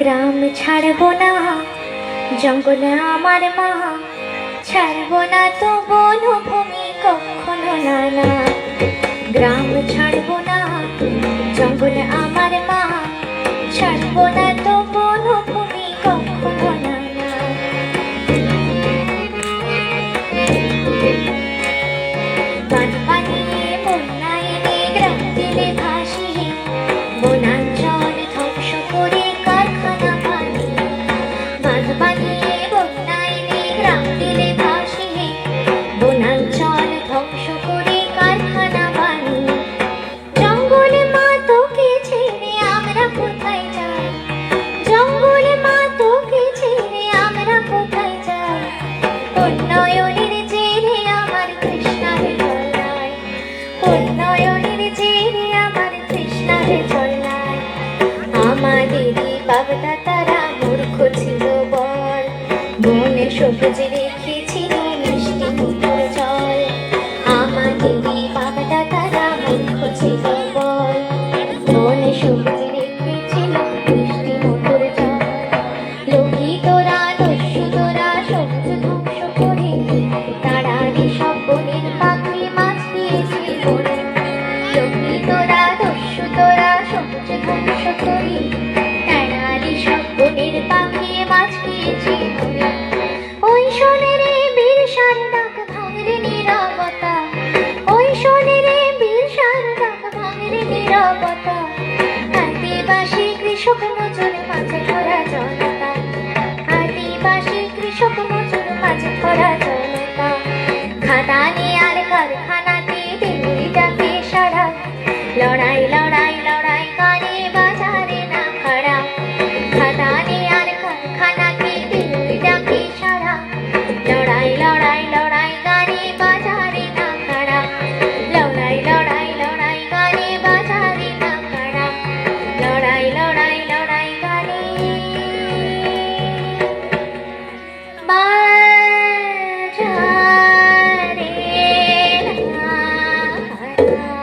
গ্রাম ছাড়বো না, জঙ্গলে আমার মা, ছাড়ব না তো বনভূমি কখনো না। গ্রাম ছাড়বো না সবুজ রেখেছিল মিষ্টি মুখর জল। আমাদেরই বাবদা তারা মূর্খ ছিল বল বনে সবুজ রেখেছিল মিষ্টি মুখর জল। লোভী তোরা, দস্যু তোরা, সবুজ ধ্বংস করে তারারি সব বনের পাখি মাছ দিয়েছিল লোভী তোরা, দস্যু তোরা, সবুজ ধ্বংস করে তারারি সব বনের পাখি মাছ দিয়েছিল কৃষক মজুর মাঝে করা জনতা Amen.